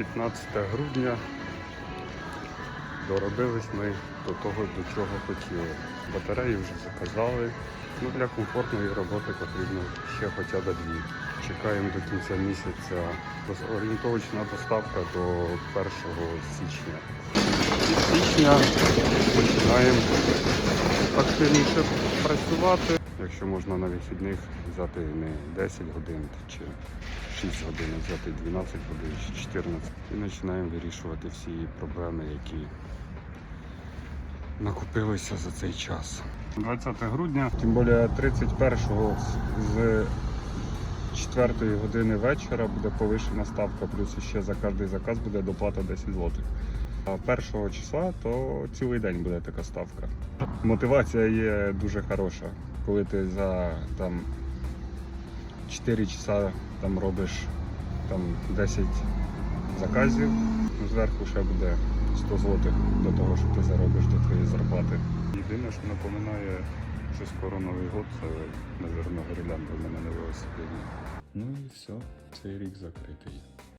15 грудня. Доробились ми до того, до чого хотіли. Батареї вже заказали. Ну, для комфортної роботи потрібно ще хоча б дві. Чекаємо до кінця місяця. Орієнтовочна доставка до 1 січня. З січня починаємо активніше працювати. Якщо можна на вихідних взяти не 10 годин чи 6 годин, а взяти 12 годин чи 14. І починаємо вирішувати всі проблеми, які накопилися за цей час. 20 грудня, тим більше 31-го з 4 години вечора буде повищена ставка, плюс ще за кожний заказ буде доплата 10 злотих. А 1 числа то цілий день буде така ставка. Мотивація є дуже хороша, коли ти за там 4 часа там робиш там 10 заказів, ну, зверху ще буде 100 злотих до того, що ти заробиш до твоєї зарплати. Єдине, що напоминає, що скоро Новий год, це, мабуть, гірлянда в мене на велосипеді. Ну і все, цей рік закритий.